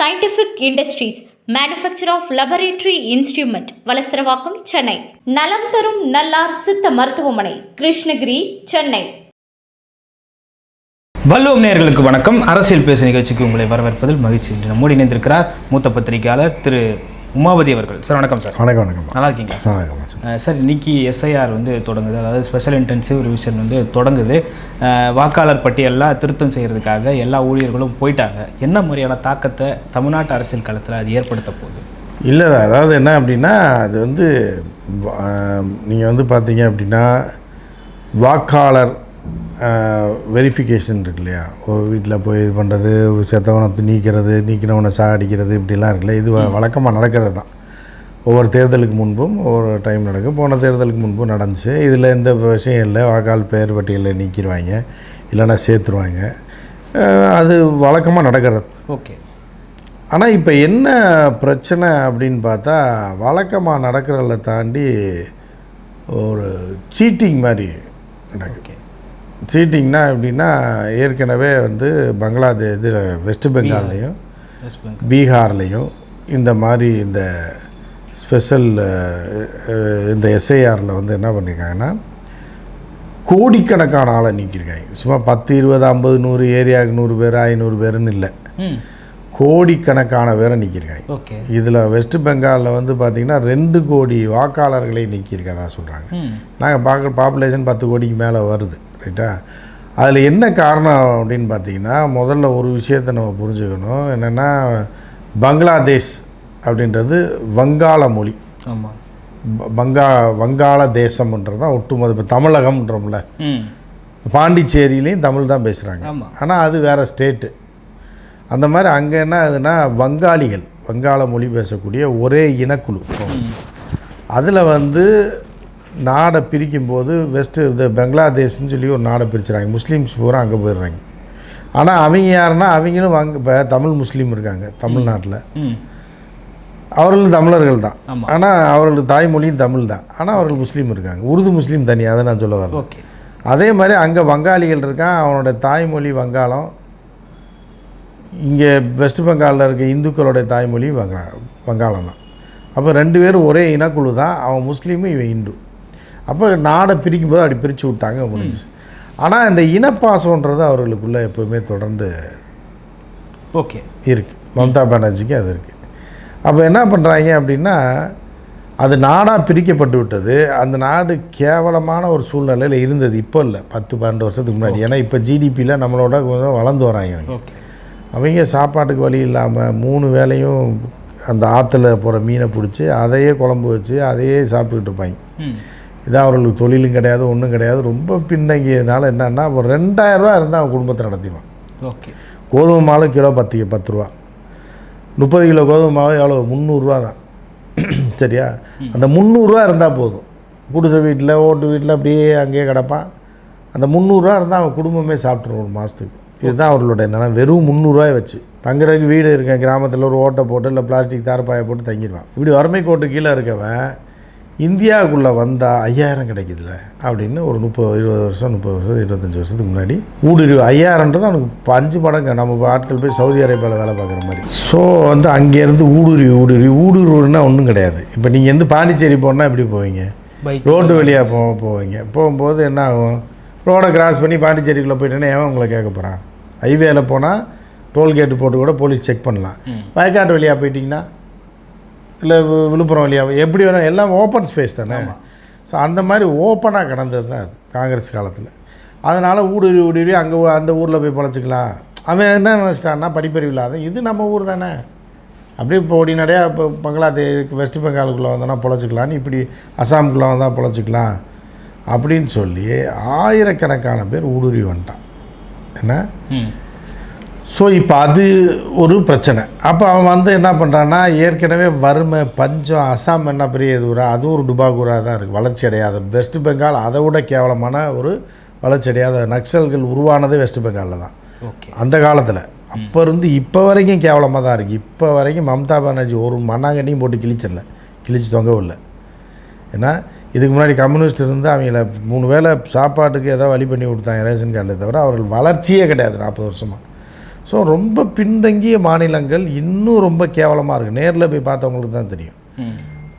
Scientific industries manufacturer of laboratory instrument Valasaravakkam Chennai. நலம் தரும் நல்லார் சித்த மருத்துவமனை கிருஷ்ணகிரி சென்னை. வல்லுவம் நேர்களுக்கு வணக்கம். அரசியல் பேசு நிகழ்ச்சிக்கு உங்களை வரவேற்பதில் மகிழ்ச்சி. இன்று நம்மோடு இணைந்திருக்கிறார் மூத்த பத்திரிகையாளர் திரு உமாபதி அவர்கள். சார் வணக்கம் சார். வணக்கம் வணக்கம். நல்லா இருக்கீங்களா வணக்கம் வணக்கம். சார் இன்னைக்கு எஸ்ஐஆர் வந்து தொடங்குது. அதாவது ஸ்பெஷல் இன்டென்சிவ் ரிவிஷன் வந்து தொடங்குது. வாக்காளர் பட்டியலில் திருத்தம் செய்கிறதுக்காக எல்லா ஊழியர்களும் போயிட்டாங்க. என்ன மாதிரியான தாக்கத்தை தமிழ்நாட்டு அரசியல் களத்தில் அது ஏற்படுத்த போகுது? இல்லை அதாவது என்ன அப்படின்னா அது வந்து நீங்கள் வந்து பார்த்தீங்க அப்படின்னா வாக்காளர் வெரிஃபிகேஷன் இருக்கு இல்லையா ஒரு வீட்டில் போய் இது பண்ணுறது செத்தவனை நீக்கிறது நீக்கினவனை சாகடிக்கிறது இப்படிலாம் இருக்குல்ல? இது வ- வழக்கமாக நடக்கிறது தான். ஒவ்வொரு தேர்தலுக்கு முன்பும் ஒவ்வொரு டைம் நடக்கும். போன தேர்தலுக்கு முன்பும் நடந்துச்சு. இதில் எந்த விஷயம் இல்லை. வாக்காளர் பெயர் பட்டியலில் நீக்கிடுவாங்க. இல்லைன்னா சேர்த்துருவாங்க. அது வழக்கமாக நடக்கிறது. ஓகே. ஆனால் இப்போ என்ன பிரச்சனை அப்படின்னு பார்த்தா வழக்கமாக நடக்கிறத தாண்டி ஒரு சீட்டிங் மாதிரி நடக்குது. ஓகே. சீட்டிங்னா எப்படின்னா ஏற்கனவே வந்து பங்களாதேஷ் இது வெஸ்ட் பெங்கால்லையும் பீகார்லேயும் இந்த மாதிரி இந்த ஸ்பெஷல் இந்த எஸ்ஐஆரில் வந்து என்ன பண்ணியிருக்காங்கன்னா கோடிக்கணக்கான ஆளை நீக்கியிருக்காங்க. சும்மா பத்து இருபது ஐம்பது நூறு ஏரியாவுக்கு நூறு பேர் ஐநூறு பேருன்னு இல்லை. கோடிக்கணக்கான பேரை நீக்கியிருக்காங்க. ஓகே. இதில் வெஸ்ட் பெங்காலில் வந்து பார்த்திங்கன்னா ரெண்டு கோடி வாக்காளர்களை நீக்கியிருக்கதா சொல்கிறாங்க. நாங்கள் பார்க்குற பாப்புலேஷன் பத்து கோடிக்கு மேலே வருது ரைட்டா? அதில் என்ன காரணம் அப்படின்னு பார்த்தீங்கன்னா முதல்ல ஒரு விஷயத்தை நம்ம புரிஞ்சுக்கணும். என்னென்னா பங்களாதேஷ் அப்படின்றது வங்காள மொழி. ஆமாம். ப- வங்கா வங்காள தேசம்ன்றது தான் ஒட்டுமொத்த இப்போ தமிழகம்ன்றோம்ல. பாண்டிச்சேரியிலையும் தமிழ் தான் பேசுகிறாங்க. ஆனால் அது வேறு ஸ்டேட்டு. அந்த மாதிரி அங்கே என்ன ஆகுதுன்னா வங்காளிகள் வங்காள மொழி பேசக்கூடிய ஒரே இனக்குழு. அதில் வந்து நாடை பிரிக்கும்போது வெஸ்ட்டு இந்த பங்களாதேஷ்னு சொல்லி ஒரு நாடை பிரிச்சுறாங்க. முஸ்லீம்ஸ் பூரா அங்கே போயிடுறாங்க. ஆனால் அவங்க யாருன்னா அவங்களும் அங்கே இப்போ தமிழ் முஸ்லீம் இருக்காங்க தமிழ்நாட்டில். அவர்களும் தமிழர்கள் தான். ஆனால் அவர்களுக்கு தாய்மொழியும் தமிழ் தான். ஆனால் அவர்கள் முஸ்லீம் இருக்காங்க. உருது முஸ்லீம் தனி அதை நான் சொல்ல வரேன் ஓகே. அதே மாதிரி அங்கே வங்காளிகள் இருக்கான் அவனோட தாய்மொழி வங்காளம் இங்கே வெஸ்ட் பெங்காலில் இருக்க இந்துக்களுடைய தாய்மொழி வங்கா வங்காளம் தான் அப்போ ரெண்டு பேரும் ஒரே இனக்குழு தான். அவன் முஸ்லீமு இவன் இந்து. அப்போ நாடை பிரிக்கும்போது அப்படி பிரித்து விட்டாங்க முடிஞ்சு ஆனால் இந்த இனப்பாசம்ன்றது அவர்களுக்குள்ளே எப்போவுமே தொடர்ந்து ஓகே. இருக்குது மம்தா பானர்ஜிக்கு அது இருக்குது அப்போ என்ன பண்ணுறாங்க அப்படின்னா அது நாடாக பிரிக்கப்பட்டு விட்டது. அந்த நாடு கேவலமான ஒரு சூழ்நிலையில் இருந்தது. இப்போ இல்லை. பத்து பன்னெண்டு வருஷத்துக்கு முன்னாடி. ஏன்னா இப்போ ஜிடிபியில் நம்மளோட கொஞ்சம் வளர்ந்து வராங்க. ஓகே. அவங்க சாப்பாட்டுக்கு வழி இல்லாமல் மூணு வேளையும் அந்த ஆற்றுல போகிற மீனை பிடிச்சி அதையே குழம்பு வச்சு அதையே சாப்பிட்டுக்கிட்டு இருப்பாங்க. இதான் அவர்களுக்கு தொழிலும் கிடையாது ஒன்றும் கிடையாது. ரொம்ப பின்தங்கியதுனால என்னன்னா ஒரு ரெண்டாயிரரூவா இருந்தால் அவன் குடும்பத்தை நடத்திடுவான். ஓகே. கோதுமை மாவு கிலோ பத்து பத்து ரூபா. முப்பது கிலோ கோதுமை மாவு எவ்வளோ முந்நூறுரூவா தான். சரியா? அந்த முந்நூறுரூவா இருந்தால் போதும். குடிசை வீட்டில் ஓட்டு வீட்டில் அப்படியே அங்கேயே கிடப்பான். அந்த முந்நூறுரூவா இருந்தால் அவன் குடும்பமே சாப்பிட்ரும் ஒரு மாதத்துக்கு இதுதான் அவர்களுடைய நிலம். வெறும் முந்நூறுரூவாயை வச்சு. தங்குறதுக்கு வீடு இருக்க கிராமத்தில் ஒரு ஓட்டை போட்டு இல்லை பிளாஸ்டிக் தார்பாயை போட்டு தங்கிடுவான். இப்படி வறுமை கோட்டு கீழே இருக்கவன் இந்தியாவுக்குள்ளே வந்தால் ஐயாயிரம் கிடைக்குதுல்ல அப்படின்னு ஒரு முப்பது இருபது வருஷம் முப்பது வருஷம் இருபத்தஞ்சி வருஷத்துக்கு முன்னாடி ஊடுருவி ஐயாயிரன்றது அவனுக்கு அஞ்சு மடங்கு நம்ம ஆட்கள் போய் சவுதி அரேபியாவில் வேலை பார்க்குற மாதிரி. ஸோ வந்து அங்கேருந்து ஊடுருவி ஊடுருவி. ஊடுருவுன்னா ஒன்றும் கிடையாது. இப்போ நீங்கள் வந்து பாண்டிச்சேரி போனால் எப்படி போவீங்க? ரோட்டு வழியாக போ போவீங்க. போகும்போது என்ன ஆகும்? ரோடை கிராஸ் பண்ணி பாண்டிச்சேரிக்குள்ளே போயிட்டேன்னா ஏன் உங்களை கேட்க போகிறான் ஹைவேல போனால் டோல்கேட்டு போட்டு கூட போலீஸ் செக் பண்ணலாம். வயக்காட்டு வழியாக போயிட்டீங்கன்னா இல்லை விழுப்புரம் வழியாக எப்படி வேணும் எல்லாம் ஓப்பன் ஸ்பேஸ் தானே. ஸோ அந்த மாதிரி ஓப்பனாக கிடந்தது தான் அது காங்கிரஸ் காலத்தில். அதனால் ஊடுருவி ஊடுருவி அங்கே அந்த ஊரில் போய் பொழைச்சிக்கலாம். அவன் என்ன நினச்சிட்டான்னா படிப்பறிவு இல்லாத இது நம்ம ஊர் தானே. அப்படியே இப்போ ஓடினடையா இப்போ பங்களாதேஷ் வெஸ்ட் பெங்காலுக்குள்ளே வந்தோன்னா பொழைச்சிக்கலான்னு இப்படி அசாமுக்குள்ளே வந்தால் பொழைச்சிக்கலாம். அப்படின்னு சொல்லி ஆயிரக்கணக்கான பேர் ஊடுருவி வந்துட்டான். என்ன? ஸோ இப்போ அது ஒரு பிரச்சனை. அப்போ அவன் வந்து என்ன பண்ணுறான்னா ஏற்கனவே வறுமை பஞ்சம் அசாம் என்ன பெரிய இது ஊரா? அதுவும் ஒரு டுபாகூரா தான் இருக்குது வளர்ச்சி அடையாத வெஸ்ட் பெங்கால் அதை விட கேவலமான ஒரு வளர்ச்சி அடையாத நக்சல்கள் உருவானதே வெஸ்ட் பெங்காலில் தான். அந்த காலத்தில். அப்போ இருந்து இப்போ வரைக்கும் கேவலமாக தான் இருக்குது இப்போ வரைக்கும் மம்தா பானர்ஜி ஒரு மண்ணாங்கண்ணியும் போட்டு கிழிச்சிடல. கிழிச்சு தொங்கவும் இல்லை ஏன்னா இதுக்கு முன்னாடி கம்யூனிஸ்ட் இருந்து அவங்கள மூணு வேளை சாப்பாட்டுக்கு ஏதோ வழி பண்ணி கொடுத்தாங்க ரேஷன் கார்டில் தவிர அவர்கள் வளர்ச்சியே கிடையாது நாற்பது வருஷமாக ஸோ ரொம்ப பின்தங்கிய மாநிலங்கள் இன்னும் ரொம்ப கேவலமாக இருக்குது நேரில் போய் பார்த்தவங்களுக்கு தான் தெரியும்.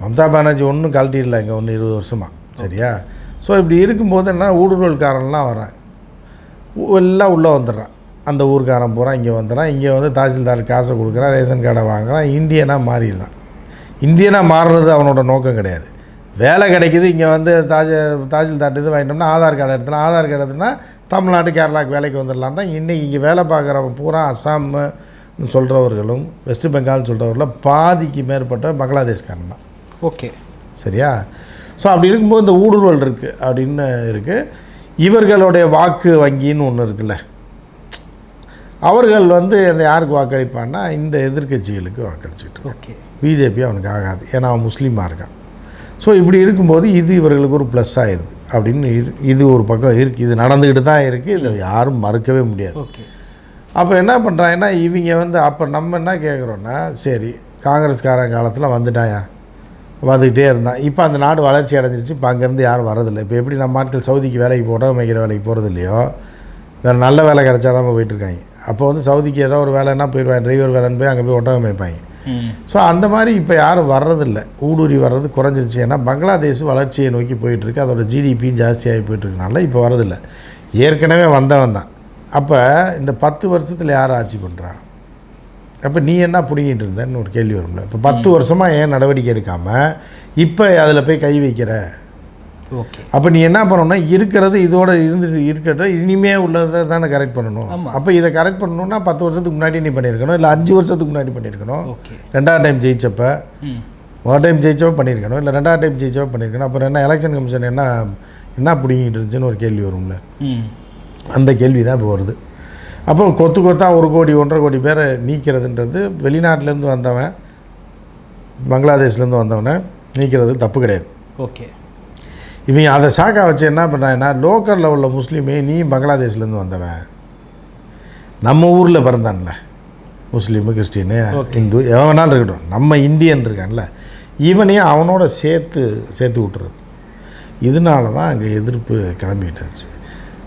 மம்தா பானர்ஜி ஒன்றும் கழட்டிடல இங்கே ஒன்று இருபது வருஷமாக சரியா? ஸோ இப்படி இருக்கும்போது என்ன ஊடுருவல்காரன்லாம் வரான் எல்லாம் உள்ளே வந்துடுறான். அந்த ஊர்க்காரன் பூரா இங்கே வந்துடுறான். இங்கே வந்து தாசில்தார் காசை கொடுக்குறான் ரேஷன் கார்டை வாங்குறான். இந்தியனாக மாறிடுறான். இந்தியனாக மாறுறது அவனோட நோக்கம் கிடையாது. வேலை கிடைக்குது இங்கே வந்து தாஜ தாசில்தார் இது வாங்கிட்டோம்னா ஆதார் கார்டு எடுத்துனா ஆதார் கார்டு எடுத்துனா தமிழ்நாடு கேரளாவுக்கு வேலைக்கு வந்துடலாம் தான். இன்றைக்கி இங்கே வேலை பார்க்குறவன் பூரா அஸ்ஸாம் சொல்கிறவர்களும் வெஸ்ட் பெங்கால்னு சொல்கிறவர்களும் பாதிக்கு மேற்பட்ட பங்களாதேஷ்காரன் தான். ஓகே. சரியா? ஸோ அப்படி இருக்கும்போது இந்த ஊடுருவல் இருக்குது அப்படின்னு இருக்குது இவர்களுடைய வாக்கு வங்கின்னு ஒன்று இருக்குல்ல. அவர்கள் வந்து யாருக்கு வாக்களிப்பான்னா இந்த எதிர்க்கட்சிகளுக்கு வாக்களிச்சுட்டு ஓகே. பிஜேபி அவனுக்கு ஆகாது. ஏன்னா அவன் முஸ்லீமாக இருக்கான். ஸோ இப்படி இருக்கும்போது இது இவர்களுக்கு ஒரு ப்ளஸ் ஆயிடுது. அப்படின்னு இது ஒரு பக்கம் இருக்குது இது நடந்துக்கிட்டு தான் இருக்குது இதை யாரும் மறுக்கவே முடியாது. அப்போ என்ன பண்ணுறாங்கன்னா இவங்க வந்து அப்போ நம்ம என்ன கேட்குறோன்னா சரி காங்கிரஸ்காரன் காலத்தில் வந்துட்டாயா? வந்துக்கிட்டே இருந்தான். இப்போ அந்த நாடு வளர்ச்சி அடைஞ்சிருச்சு. இப்போ அங்கேருந்து யாரும் வரதில்லை இப்போ எப்படி நம்ம ஆட்கள் சவுதிக்கு வேலைக்கு போகிறோம் மேய்க்கிற வேலைக்கு போகிறது இல்லையோ? வேறு நல்ல வேலை கிடைச்சா தான் போயிட்டுருக்காங்க அப்போ வந்து சவுதிக்கு ஏதோ ஒரு வேலைன்னா போயிடுவாங்க. டிரைவர் வேலைன்னு போய் அங்கே போய் ஒட்டகம் மேய்ப்பாங்க ஸோ அந்த மாதிரி இப்போ யாரும் வர்றதில்ல. ஊடுருவி வர்றது குறைஞ்சிருச்சு. ஏன்னா பங்களாதேஷ் வளர்ச்சியை நோக்கி போயிட்டுருக்கு. அதோட ஜிடிபியும் ஜாஸ்தியாகி போயிட்டுருக்கனால இப்போ வரதில்லை ஏற்கனவே வந்தவன் தான். அப்போ இந்த பத்து வருஷத்தில் யார் ஆட்சி பண்ணுறா அப்போ நீ என்ன பிடிங்கிட்டு இருந்தன்னு ஒரு கேள்வி வரும்ல. இப்போ பத்து வருஷமாக ஏன் நடவடிக்கை எடுக்காமல் இப்போ அதில் போய் கை வைக்கிற? ஓகே அப்போ நீ என்ன பண்ணணும்னா இருக்கிறது இதோட இருந்து இருக்கிறத இனிமே உள்ளதை தானே கரெக்ட் பண்ணணும். அப்போ இதை கரெக்ட் பண்ணணும்னா பத்து வருஷத்துக்கு முன்னாடி நீ பண்ணியிருக்கணும் இல்லை அஞ்சு வருஷத்துக்கு முன்னாடி பண்ணியிருக்கணும். ரெண்டாவது டைம் ஜெயிச்சப்ப ஒரு டைம் ஜெயிச்சவ பண்ணியிருக்கணும் இல்லை ரெண்டாவது டைம் ஜெயிச்சவ பண்ணியிருக்கணும். அப்புறம் என்ன எலெக்ஷன் கமிஷன் என்ன என்ன பிடிங்கிட்டு இருந்துச்சுன்னு ஒரு கேள்வி வரும்ல. அந்த கேள்வி தான் இப்போ வருது. அப்போ கொத்து கொத்தா ஒரு கோடி ஒன்றரை கோடி பேரை நீக்கிறதுன்றது வெளிநாட்டிலேருந்து வந்தவன் பங்களாதேஷ்லேருந்து வந்தவனை நீக்கிறது தப்பு கிடையாது. ஓகே இவங்க அதை சாக்கா வச்சு என்ன பண்ணுறாங்கன்னா லோக்கல் லெவலில் முஸ்லீமே நீ பங்களாதேஷ்லேருந்து வந்தவன். நம்ம ஊரில் பிறந்தான்ல முஸ்லீமு கிறிஸ்டினு Okay. இந்து எவன் வேணாலும் இருக்கட்டும். நம்ம இந்தியன் இருக்கான்ல இவனையும் அவனோட சேர்த்து சேர்த்து விட்டுறது. இதனால தான் அங்கே எதிர்ப்பு கிளம்பிட்டுருச்சு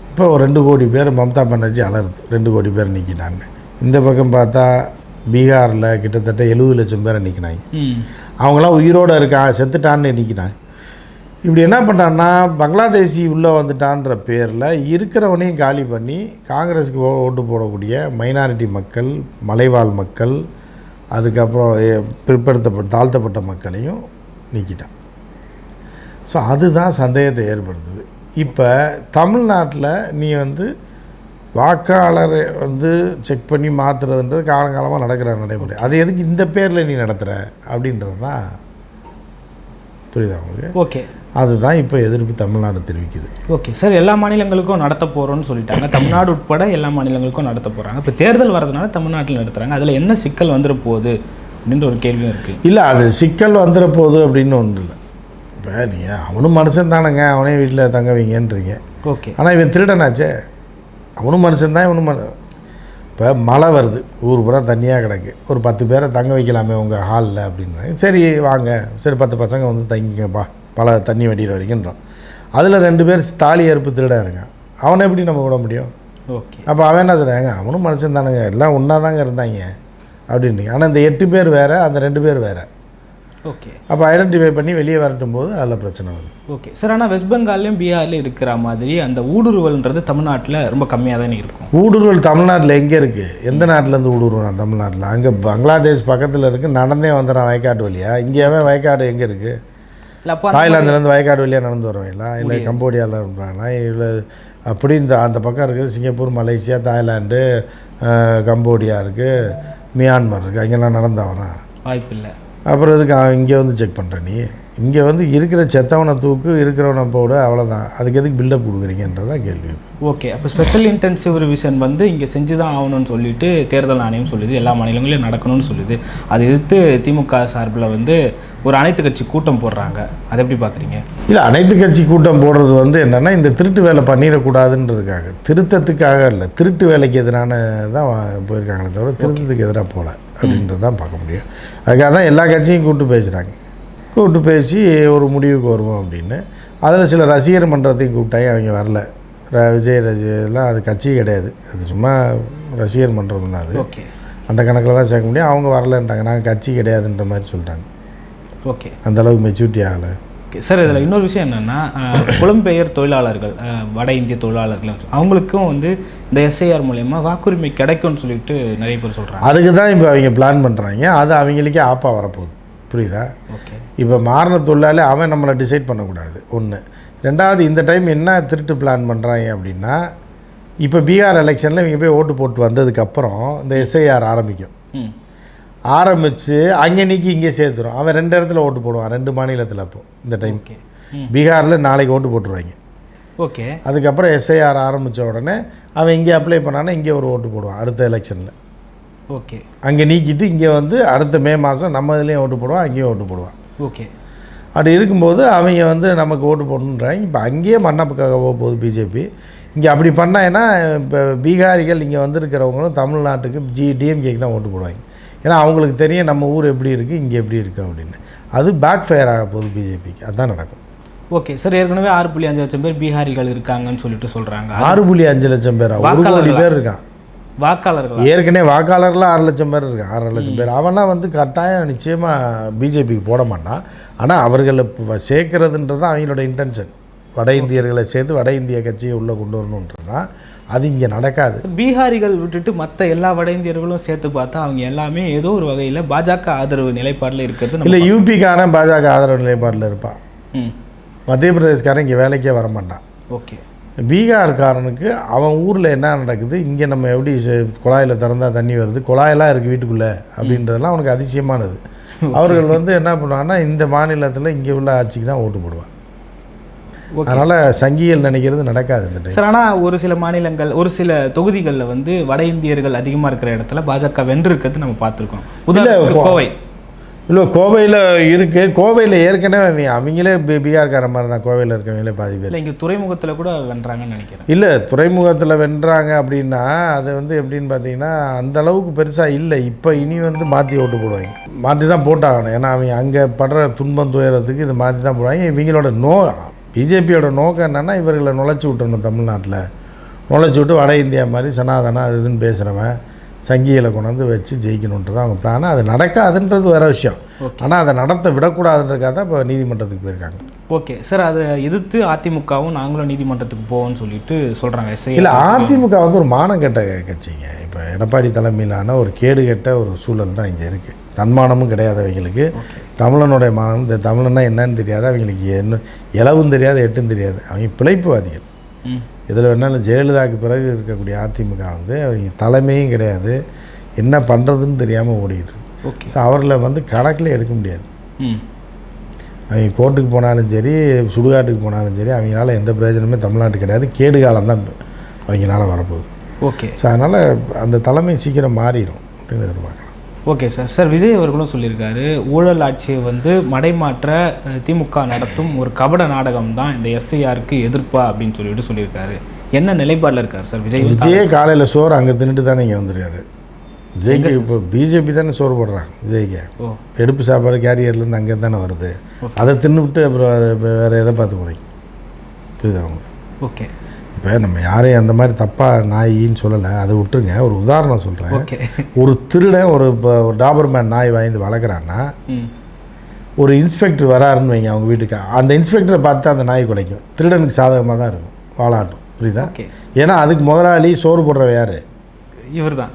இப்போ ஒரு ரெண்டு கோடி பேர் மம்தா பானர்ஜி அலருது ரெண்டு கோடி பேர் நீக்கிட்டான்னு இந்த பக்கம் பார்த்தா பீகாரில் கிட்டத்தட்ட எழுபது லட்சம் பேரை நிற்கினாங்க அவங்களாம் உயிரோடு இருக்கான் செத்துட்டான்னு நிற்கிறான் இப்படி என்ன பண்ணுறான்னா பங்களாதேஷி உள்ளே வந்துட்டான்ற பேரில் இருக்கிறவனையும் காலி பண்ணி காங்கிரஸுக்கு ஓ- ஓட்டு போடக்கூடிய மைனாரிட்டி மக்கள் மலைவாழ் மக்கள் அதுக்கப்புறம் பிற்படுத்தப்பட்ட தாழ்த்தப்பட்ட மக்களையும் நீக்கிட்டான். ஸோ அதுதான் சந்தேகத்தை ஏற்படுத்துது. இப்போ தமிழ்நாட்டில் நீ வந்து வாக்காளரை வந்து செக் பண்ணி மாற்றுறதுன்றது காலங்காலமாக நடக்கிற நடைமுறை. அது எதுக்கு இந்த பேரில் நீ நடத்துகிற அப்படின்றது தான் புரியுதா உங்களுக்கு? ஓகே அதுதான் இப்போ எதிர்ப்பு தமிழ்நாடு தெரிவிக்குது. ஓகே சார் எல்லா மாநிலங்களுக்கும் நடத்த போகிறோம்னு சொல்லிட்டாங்க. தமிழ்நாடு உட்பட எல்லா மாநிலங்களுக்கும் நடத்த போகிறாங்க இப்போ தேர்தல் வரதுனால தமிழ்நாட்டில் நடத்துகிறாங்க அதில் என்ன சிக்கல் வந்துட போகுது அப்படின்ற ஒரு கேள்வியும் இருக்குது இல்லை அது சிக்கல் வந்துட போகுது அப்படின்னு ஒன்றும் இல்லை. இப்போ நீ அவனும் மனுஷன் தானேங்க. அவனே வீட்டில் தங்க வைங்கன்றீங்க ஓகே ஆனால் இவன் திருடனாச்சே. அவனும் மனுஷன் தான் இவனும் இப்போ மழை வருது. ஊர் பூரா தண்ணியாக கிடக்கு. ஒரு பத்து பேரை தங்க வைக்கலாமே உங்கள் ஹாலில் அப்படின்றாங்க சரி வாங்க. சரி பத்து பசங்க வந்து தங்கிங்கப்பா பல தண்ணி வட்டியில் வரைக்குன்றோம் அதில் ரெண்டு பேர் தாலி அறுப்பு திருடன் இருக்கான் அவனை எப்படி நம்ம விட முடியும்? ஓகே. அப்போ அவன் என்ன சொல்கிறாங்க அவனும் மனுஷன் தானுங்க. எல்லாம் ஒன்றா தாங்க இருந்தாங்க. அப்படின்றீங்க. ஆனால் இந்த எட்டு பேர் வேறு அந்த ரெண்டு பேர் வேறு. ஓகே. அப்போ ஐடென்டிஃபை பண்ணி வெளியே வரட்டும் போது அதில் பிரச்சனை வருது. ஓகே. சார் ஆனால் வெஸ்ட் பெங்கால்லையும் பீகார்லையும் இருக்கிற மாதிரி அந்த ஊடுருவல்ன்றது தமிழ்நாட்டில் ரொம்ப கம்மியாக தானே இருக்கும்? ஊடுருவல் தமிழ்நாட்டில் எங்கே இருக்குது எந்த நாட்டிலேருந்து ஊடுருவான் தமிழ்நாட்டில்? அங்கே பங்களாதேஷ் பக்கத்தில் இருக்குது நடந்தே வந்துடுறான் வயக்காட்டு வழியா. இங்கேயாவே வயக்காடு எங்கே இருக்குது தாய்லாந்துலேருந்து வயக்காடு வழியாக நடந்து வருவீங்களா இல்லை கம்போடியாவில் இருப்பாங்களா இல்லை அப்படி இந்த அந்த பக்கம் இருக்குது. Singapore Malaysia Thailand ah, Cambodia இருக்குது. மியான்மர் இருக்குது. அங்கெல்லாம் நடந்து வரான் வாய்ப்பில்லை. அப்புறம் எதுக்கு இங்கே வந்து செக் பண்ணுற நீ? இங்கே வந்து இருக்கிற செத்தவனை தூக்கு இருக்கிறவனை போட அவ்வளோதான் அதுக்கு எதுக்கு பில்டப் கொடுக்குறீங்கன்றதான் கேள்வி. ஓகே அப்போ ஸ்பெஷல் இன்டென்சிவ் ரிவிஷன் வந்து இங்கே செஞ்சு தான் ஆகணும்னு சொல்லிட்டு தேர்தல் ஆணையம் சொல்லுது எல்லா மாநிலங்களிலும் நடக்கணும்னு சொல்லுது. அதை எதிர்த்து திமுக சார்பில் வந்து ஒரு அனைத்து கட்சி கூட்டம் போடுறாங்க. அதை எப்படி பார்க்குறீங்க? இல்லை அனைத்து கட்சி கூட்டம் போடுறது வந்து என்னென்னா இந்த திருட்டு வேலை பண்ணிடக்கூடாதுன்றதுக்காக. திருத்தத்துக்காக இல்லை திருட்டு வேலைக்கு எதிரான தான் போயிருக்காங்களே தவிர திருத்தத்துக்கு எதிராக போகல அப்படின்றது தான் பார்க்க முடியும். அதுக்காக தான் எல்லா கட்சியும் கூப்பிட்டு பேசுகிறாங்க கூப்பிட்டு பேசி ஒரு முடிவுக்கு வருவோம் அப்படின்னு. அதில் சில ரசிகர் மன்றத்தையும் கூப்பிட்டாங்க அவங்க வரல. ர- விஜய் ரசிகர்லாம் அது கட்சி கிடையாது. அது சும்மா ரசிகர் மன்றம் தான் அது. ஓகே. அந்த கணக்கில் தான் சேர்க்க முடியும். அவங்க வரலன்ட்டாங்க. நாங்கள் கட்சி கிடையாதுன்ற மாதிரி சொல்லிட்டாங்க. ஓகே. அந்த அளவுக்கு மெச்சூரிட்டி ஆகலை. ஓகே. சார் இதில் இன்னொரு விஷயம் என்னென்னா புலம்பெயர் தொழிலாளர்கள் வட இந்திய தொழிலாளர்கள் அவங்களுக்கும் வந்து இந்த எஸ்ஐஆர் மூலயமா வாக்குரிமை கிடைக்கும்னு சொல்லிட்டு நிறைய பேர் சொல்கிறாங்க அதுக்கு தான் இப்போ அவங்க பிளான் பண்ணுறாங்க அது அவங்களுக்கே ஆப்பாக வரப்போகுது. புரியுதா? ஓகே. இப்போ மாறின தொழிலாளி அவன் நம்மளை டிசைட் பண்ணக்கூடாது. ஒன்று ரெண்டாவது இந்த டைம் என்ன திருட்டு பிளான் பண்ணுறாங்க அப்படின்னா இப்போ பீகார் எலெக்ஷனில் இவங்க போய் ஓட்டு போட்டு வந்ததுக்கப்புறம் இந்த எஸ்ஐஆர் ஆரம்பிக்கும். ஆரம்பித்து அங்கே நீக்கி இங்கே சேர்த்துரும். அவன் ரெண்டு இடத்துல ஓட்டு போடுவான். ரெண்டு மாநிலத்தில் அப்போ இந்த டைம் பீகாரில் நாளைக்கு ஓட்டு போட்டுருவாங்க. ஓகே. அதுக்கப்புறம் எஸ்ஐஆர் ஆரம்பித்த உடனே அவன் இங்கே அப்ளை பண்ணானா இங்கே ஒரு ஓட்டு போடுவான் அடுத்த எலெக்ஷனில் ஓகே. அங்கே நீக்கிட்டு இங்கே வந்து அடுத்த மே மாதம் நம்ம இதுலேயும் ஓட்டு போடுவான் அங்கேயும் ஓட்டு போடுவான். ஓகே. அப்படி இருக்கும்போது அவங்க வந்து நமக்கு ஓட்டு போடணுன்றாங்க. இப்போ அங்கேயே மன்னப்புக்காக போக போகுது பிஜேபி. இங்கே அப்படி பண்ணாங்கன்னா இப்போ பீகாரிகள் இங்கே வந்திருக்கிறவங்களும் தமிழ்நாட்டுக்கு ஜி டிஎம்கேக்கு தான் ஓட்டு போடுவாங்க. ஏன்னா அவங்களுக்கு தெரியும் நம்ம ஊர் எப்படி இருக்குது இங்கே எப்படி இருக்குது அப்படின்னு. அது பேக் ஃபயர் ஆக போகுது பிஜேபிக்கு. அதுதான் நடக்கும். ஓகே. சார் ஏற்கனவே ஆறு புள்ளி அஞ்சு லட்சம் பேர் பீகாரிகள் இருக்காங்கன்னு சொல்லிட்டு சொல்கிறாங்க ஆறு புள்ளி அஞ்சு லட்சம் பேர்? ஒரு கோடி? பேர் இருக்கான். வாக்காளர்கள்? ஏற்கனவே வாக்காளர்லாம் ஆறு லட்சம் பேர் இருக்கான் ஆறரை லட்சம் பேர். அவன்லாம் வந்து கட்டாயம் நிச்சயமாக பிஜேபிக்கு போட மாட்டான். ஆனால் அவர்களை சேர்க்கறதுன்றது தான் அவங்களோட இன்டென்ஷன் வட இந்தியர்களை சேர்த்து வட இந்திய கட்சியை உள்ளே கொண்டு வரணுன்றது தான். அது இங்கே நடக்காது. பீகாரிகள் விட்டுட்டு மற்ற எல்லா வட இந்தியர்களும் சேர்த்து பார்த்தா அவங்க எல்லாமே ஏதோ ஒரு வகையில் பாஜக ஆதரவு நிலைப்பாடில் இருக்கிறது இல்லை யூபிக்காரன் பாஜக ஆதரவு நிலைப்பாட்டில் இருப்பான். மத்திய பிரதேஷ்காரன் இங்கே வேலைக்கே வர மாட்டான். ஓகே. பீகார்காரனுக்கு அவன் ஊரில் என்ன நடக்குது? இங்கே நம்ம எப்படி குழாயில் திறந்தா தண்ணி வருது? குழாயெல்லாம் இருக்குது வீட்டுக்குள்ளே அப்படின்றதெல்லாம் அவனுக்கு அதிசயமானது. அவர்கள் வந்து என்ன பண்ணுவாங்கன்னா இந்த மாநிலத்தில் இங்கே உள்ள ஆட்சிக்கு தான் ஓட்டு போடுவான் அதனால் சங்கிகள் நினைக்கிறது நடக்காது இந்த சார் ஆனால் ஒரு சில மாநிலங்கள் ஒரு சில தொகுதிகளில் வந்து வட இந்தியர்கள் அதிகமாக இருக்கிற இடத்துல பாஜக வென்றிருக்கிறது நம்ம பார்த்துருக்கோம். கோவை. இல்லை கோவையில் இருக்குது கோவையில் ஏற்கனவே அவங்க- அவங்களே பீ- பீகார்கார மாதிரி தான் கோவையில் இருக்கவங்களே பாதி பேர். இல்லை இங்கே துறைமுகத்தில் கூட வென்றாங்கன்னு நினைக்கிறேன். இல்லை துறைமுகத்தில் வென்றாங்க அப்படின்னா அது வந்து எப்படின்னு பார்த்தீங்கன்னா அந்த அளவுக்கு பெருசாக இல்லை. இப்போ இனி வந்து மாற்றி ஓட்டு போடுவாங்க. மாற்றி தான் போட்டாகணும். ஏன்னா அவங்க அங்கே படுற துன்பம் துயரத்துக்கு இது மாற்றி தான் போடுவாங்க. இவங்களோட நோ பிஜேபியோட நோக்கம் என்னென்னா இவர்களை நுழைச்சி விட்டணும் தமிழ்நாட்டில். நுழைச்சி விட்டு வட இந்தியா மாதிரி சனாதனா இதுன்னு பேசுகிறவன் சங்கிகளை கொண்டாந்து வச்சு ஜெயிக்கணுன்றது அவங்க பிளான் அது நடக்காதுன்றது வேற விஷயம். ஆனால் அதை நடத்த விடக்கூடாதுன்றதுக்காக தான் இப்போ நீதிமன்றத்துக்கு போயிருக்காங்க. ஓகே சார் அதை எதிர்த்து அதிமுகவும் நாங்களும் நீதிமன்றத்துக்கு போவோம்னு சொல்லிட்டு சொல்கிறாங்க இல்லை அதிமுக வந்து ஒரு மானம் கெட்ட கட்சிங்க. இப்போ எடப்பாடி தலைமையிலான ஒரு கேடு கெட்ட ஒரு சூழல் தான் இங்கே இருக்குது தன்மானமும் கிடையாது அவங்களுக்கு. தமிழனுடைய மானம் இந்த தமிழன்னா என்னன்னு தெரியாது. அவங்களுக்கு என்ன இலவும் தெரியாது எட்டும் தெரியாது. அவங்க பிழைப்புவாதிகள். இதில் வேணாலும் ஜெயலலிதாவுக்கு பிறகு இருக்கக்கூடிய அதிமுக வந்து அவங்க தலைமையும் கிடையாது. என்ன பண்ணுறதுன்னு தெரியாமல் ஓடிக்கிட்டு ஓகே. ஸோ அவர்களை வந்து கணக்கில் எடுக்க முடியாது. ம். அவங்க கோர்ட்டுக்கு போனாலும் சரி சுடுகாட்டுக்கு போனாலும் சரி அவங்களால எந்த பிரயோஜனமே தமிழ்நாட்டு கிடையாது. கேடு காலம் தான் அவங்களால வரப்போகுது. ஓகே. ஸோ அதனால் அந்த தலைமை சீக்கிரம் மாறிடும் அப்படின்னு எதிர்பார்க்கலாம் ஓகே சார். சார் விஜய் அவர்களும் சொல்லியிருக்காரு ஊழல் ஆட்சியை வந்து மடைமாற்ற திமுக நடத்தும் ஒரு கபட நாடகம் தான் இந்த எஸ்ஐஆருக்கு எதிர்ப்பா அப்படின்னு சொல்லிட்டு சொல்லியிருக்காரு. என்ன நிலைப்பாடில் இருக்கார் சார் விஜய்? விஜயே காலையில் சோறு அங்கே தின்னுட்டு தானே இங்கே வந்துருக்காரு. விஜய்க்கு இப்போ பிஜேபி தானே சோறு போடுறான் விஜய்க்கு. எடுப்பு சாப்பாடு கேரியர்லேருந்து அங்கே தானே வருது. அதை தின்னுவிட்டு அப்புறம் வேறு எதை பார்த்து பிடிக்கும் புரியுதா அவங்க ஓகே. இப்போ நம்ம யாரையும் அந்த மாதிரி தப்பாக நாயின்னு சொல்லலை அதை விட்டுருங்க. ஒரு உதாரணம் சொல்கிறேன் ஒரு திருடன் ஒரு இப்போ ஒரு டாபர்மேன் நாய் வாங்கி வளர்க்குறான்னா ஒரு இன்ஸ்பெக்டர் வராருன்னு வைங்க அவங்க வீட்டுக்கு. அந்த இன்ஸ்பெக்டரை பார்த்து அந்த நாய் குலைக்கும். திருடனுக்கு சாதகமாக தான் இருக்கும். வாழாட்டும் புரியுதா? ஏன்னா அதுக்கு முதலாளி சோறு போடுறவன் யார்? இவர் தான்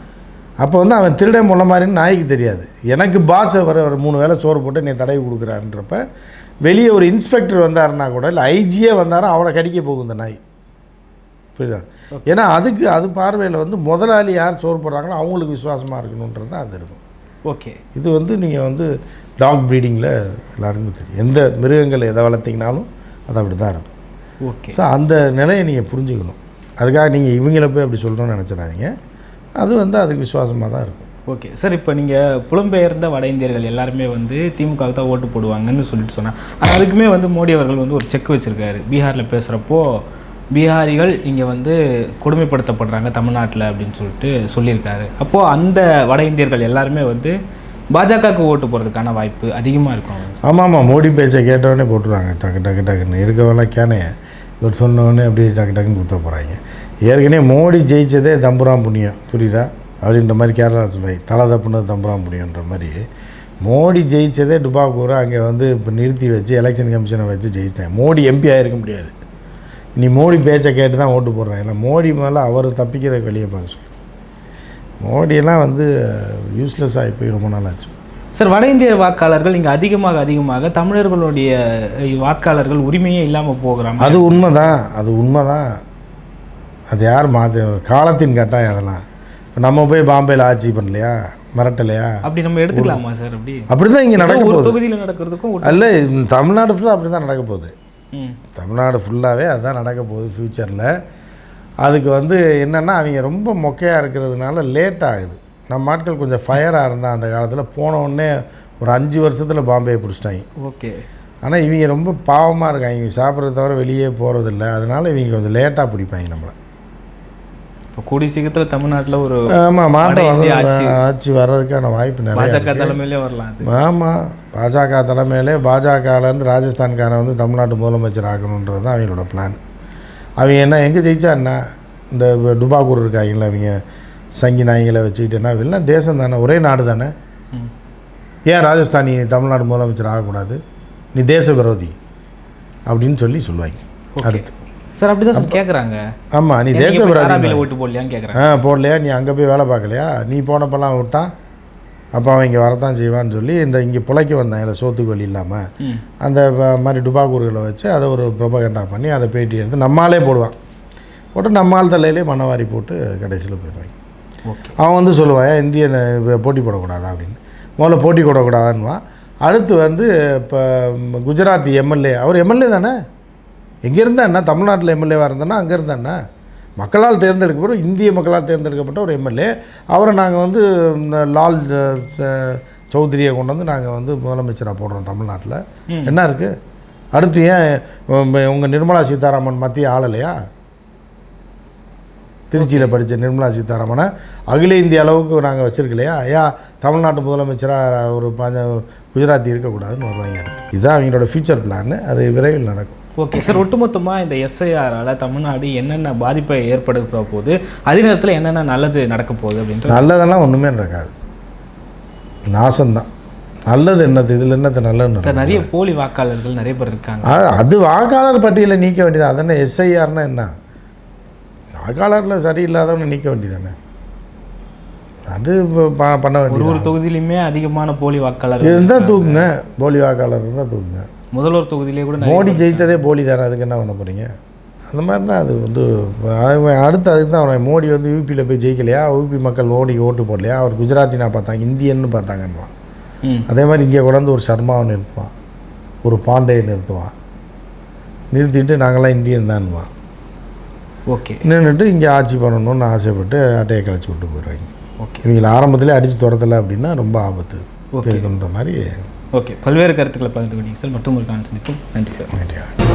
அப்போ வந்து அவன் திருடன் முன்ன மாதிரின்னு நாய்க்கு தெரியாது. எனக்கு பாஸ் வர ஒரு மூணு வேளை சோறு போட்டு நீ தடவி கொடுக்குறாருன்றப்ப வெளியே ஒரு இன்ஸ்பெக்டர் வந்தாருன்னா கூட இல்லை ஐஜியே வந்தாரும் அவனை கடிக்க போகும் இந்த நாய். புரியுதா? ஏன்னா அதுக்கு அது பார்வையில் வந்து முதலாளி யார் சோறு போடுறாங்களோ அவங்களுக்கு விசுவாசமாக இருக்கணுன்றது தான் அது இருக்கும். ஓகே இது வந்து நீங்கள் வந்து டாக் ப்ரீடிங்கில் எல்லாருக்கும் தெரியும். எந்த மிருகங்கள் எதை வளர்த்திங்கனாலும் அது அப்படி தான் இருக்கும். ஓகே ஸோ அந்த நிலையை நீங்கள் புரிஞ்சுக்கணும். அதுக்காக நீங்கள் இவங்கள போய் அப்படி சொல்கிறோன்னு நினச்சிடாதீங்க. அது வந்து அதுக்கு விசுவாசமாக தான் இருக்கும். ஓகே சார் இப்போ நீங்கள் புலம்பெயர்ந்த வட இந்தியர்கள் எல்லாருமே வந்து திமுகவுக்கு தான் ஓட்டு போடுவாங்கன்னு சொல்லிட்டு சொன்னாங்க அதுக்குமே வந்து மோடி அவர்கள் வந்து ஒரு செக் வச்சுருக்காரு. பீகாரில் பேசுகிறப்போ பீகாரிகள் இங்கே வந்து கொடுமைப்படுத்தப்படுறாங்க தமிழ்நாட்டில் அப்படின்னு சொல்லிட்டு சொல்லியிருக்காரு. அப்போது அந்த வட இந்தியர்கள் எல்லாருமே வந்து பாஜகவுக்கு ஓட்டு போகிறதுக்கான வாய்ப்பு அதிகமாக இருக்கும் ஆமாம் ஆமாம் மோடி பேச்சை கேட்டவொடனே போட்டுருவாங்க. டக்கு டக்கு டக்குன்னு இருக்கவெல்லாம் கேனைய இவர் சொன்னோடனே அப்படியே டக்கு டக்குன்னு குத்த போகிறாங்க ஏற்கனவே மோடி ஜெயித்ததே தம்புரான் புண்ணியம் புரியுதா? அப்படின்ற மாதிரி கேரளா சொல்லி தலை தப்புனது தம்புரான் புண்ணியன்ற மாதிரி. மோடி ஜெயித்ததே டுபாக்கூரை? அங்கே வந்து இப்போ நிறுத்தி வச்சு எலெக்ஷன் கமிஷனை வச்சு ஜெயிச்சிட்டாங்க. மோடி எம்பி ஆகிருக்க முடியாது. இனி மோடி பேச்சை கேட்டு தான் ஓட்டு போடுறாங்க ஏன்னா மோடி மேலே அவர் தப்பிக்கிற வெளியே பார்க்க சொல்லு மோடியெல்லாம் வந்து யூஸ்லெஸ் ஆகி போய் ரொம்ப நாள் ஆச்சு. சார் வட இந்திய வாக்காளர்கள் இங்கே அதிகமாக அதிகமாக தமிழர்களுடைய வாக்காளர்கள் உரிமையே இல்லாமல் போகிறாங்க. அது உண்மை தான் அது உண்மை தான் அது யார் மாற்ற காலத்தின் கட்டாயம் அதெல்லாம். இப்போ நம்ம போய் பாம்பேயில் ஆட்சி பண்ணலையா? மிரட்டலையா? அப்படி நம்ம எடுத்துக்கலாமா சார் அப்படி? அப்படி தான் இங்கே நடக்க போகுது. தொகுதியில் நடக்கிறதுக்கும் அல்ல தமிழ்நாடு ஃபுல்லாக அப்படி தான் நடக்க போகுது. தமிழ்நாடு ஃபுல்லாகவே அதுதான் நடக்க போகுது ஃப்யூச்சரில் அதுக்கு வந்து என்னென்னா அவங்க ரொம்ப மொக்கையாக இருக்கிறதுனால லேட் ஆகுது. நம்ம ஆட்கள் கொஞ்சம் ஃபயராக இருந்தால் அந்த காலத்தில் போன உடனே ஒரு அஞ்சு வருஷத்தில் பாம்பே பிடிச்சிட்டாங்க. ஓகே. ஆனால் இவங்க ரொம்ப பாவமாக இருக்காங்க. இவங்க சாப்பிட்றத தவிர வெளியே போகிறதில்ல அதனால் இவங்க கொஞ்சம் லேட்டாக பிடிப்பாங்க நம்மளை. இப்போ கூடிய சீக்கிரத்தில் தமிழ்நாட்டில் ஒரு ஆமாம் மாற்றம் ஆட்சி. வர்றதுக்கான வாய்ப்பு நிறைய பாஜக. தலைமையிலே வரலாம் ஆமாம் பாஜக தலைமையிலே பாஜகலேருந்து ராஜஸ்தான்காரன் வந்து தமிழ்நாட்டு முதலமைச்சர் ஆகணுன்றது தான் அவங்களோட பிளான் அவங்க என்ன எங்கே ஜெயிச்சா என்ன? இந்த டுபாக்கூர் இருக்காங்கல்ல அவங்க சங்கி நாய்களை வச்சுக்கிட்டு என்ன? எல்லாம் தேசம் தானே ஒரே நாடு தானே. ஏன் ராஜஸ்தானி தமிழ்நாடு முதலமைச்சர் ஆகக்கூடாது? நீ தேச விரோதி அப்படின்னு சொல்லி சொல்லுவாங்க. அடுத்து. சார் அப்படிதான் சார் கேட்குறாங்க ஆமாம் நீ தேச விரோதி தாராபியில் ஓட்டு போடலையான்னு கேட்குறாங்க ஆ போடலையா? நீ அங்கே போய் வேலை பார்க்கலையா? நீ போனப்பெல்லாம் விட்டான். அப்போ அவன் இங்கே வரத்தான் செய்வான்னு சொல்லி இந்த இங்கே பிழைக்க வந்தான் இல்லை சோத்துக்கு வழி இல்லாமல் அந்த மாதிரி டுபாக்கூர்களை வச்சு அதை ஒரு ப்ரொபகண்டா பண்ணி அதை பேட்டி எடுத்து நம்மாலே போடுவான். போட்டு நம்மால் தலையிலே மண்ணவாரி போட்டு கடைசியில் போயிடுவாங்க. அவன் வந்து சொல்லுவான் "ஏன் இந்திய போட்டி போடக்கூடாதா? அப்படின்னு. முதல்ல போட்டி போடக்கூடாதான்னுவான். அடுத்து வந்து இப்போ குஜராத் எம்எல்ஏ அவர் எம்எல்ஏ தானே? எங்கே இருந்தா என்ன? தமிழ்நாட்டில் எம்எல்ஏவாக இருந்தானா? அங்கே இருந்தா என்ன? மக்களால் தேர்ந்தெடுக்கப்பட்ட இந்திய மக்களால் தேர்ந்தெடுக்கப்பட்ட ஒரு எம்எல்ஏ. அவரை நாங்கள் வந்து லால் சௌத்ரியை கொண்டு வந்து நாங்கள் வந்து முதலமைச்சராக போடுறோம் தமிழ்நாட்டில். என்ன இருக்குது அடுத்து ஏன் உங்கள் நிர்மலா சீதாராமன் மத்திய ஆளலையா? திருச்சியில் படித்த நிர்மலா சீதாராமனை அகில இந்திய அளவுக்கு நாங்கள் வச்சுருக்கலையா ஏன் தமிழ்நாட்டு முதலமைச்சராக ஒரு பாஞ்ச குஜராத்தி இருக்கக்கூடாதுன்னு வருவாங்க அடுத்து. இதுதான் அவங்களோட ஃபியூச்சர் பிளான் அது விரைவில் நடக்கும். Okay sir. ஒட்டுமொத்தமாக இந்த எஸ்ஐஆரால் தமிழ்நாடு என்னென்ன பாதிப்பை ஏற்படுத்த போகுது? அதே நேரத்தில் என்னென்ன நல்லது நடக்க போகுது அப்படின்ட்டு நல்லதெல்லாம் ஒன்றுமே நடக்காது. நாசம்தான். நல்லது என்னது? இதில் என்னது நல்லது சார் நிறைய போலி வாக்காளர்கள் நிறைய பேர் இருக்காங்க. அது- அது வாக்காளர் பட்டியலை நீக்க வேண்டியது? அதென்ன எஸ்ஐஆர்னா என்ன? வாக்காளரில் சரியில்லாதவனை நீக்க வேண்டியதானே அது இப்போ பண்ண ஒரு வேண்டியது ஒரு தொகுதியிலுமே அதிகமான போலி வாக்காளர்கள் இருந்தால் தூக்குங்க. போலி வாக்காளர் இருந்தால் தூக்குங்க. முதல்வர் தொகுதியிலே கூட மோடி ஜெயித்ததே போலி தானே அதுக்கு என்ன பண்ண போகிறீங்க அந்த மாதிரி தான் அது வந்து அடுத்து அதுக்கு தான் அவன் மோடி வந்து யூபியில் போய் ஜெயிக்கலையா? யூபி மக்கள் மோடிக்கு ஓட்டு போடலையா? அவர் குஜராத்தி நான் பார்த்தாங்க இந்தியன்னு பார்த்தாங்கன்னுவான். அதே மாதிரி இங்கே கொண்டாந்து ஒரு சர்மாவை நிறுத்துவான். ஒரு பாண்டேயை நிறுத்துவான். நிறுத்திட்டு நாங்களாம் இந்தியன் தான்வான் ஓகே. நின்றுட்டு இங்கே ஆட்சி பண்ணணும்னு ஆசைப்பட்டு அட்டையை கழிச்சு விட்டு போயிடுவாங்க. ஓகே. இவங்களை ஆரம்பத்திலே அடித்து துரத்தலை அப்படின்னா ரொம்ப ஆபத்து. இருக்குன்ற மாதிரி ஓகே. பல்வேறு கருத்துக்களை பகிர்ந்து கொண்டீங்க சார். மற்றும் ஒரு சந்திப்போம். நன்றி சார். நன்றி.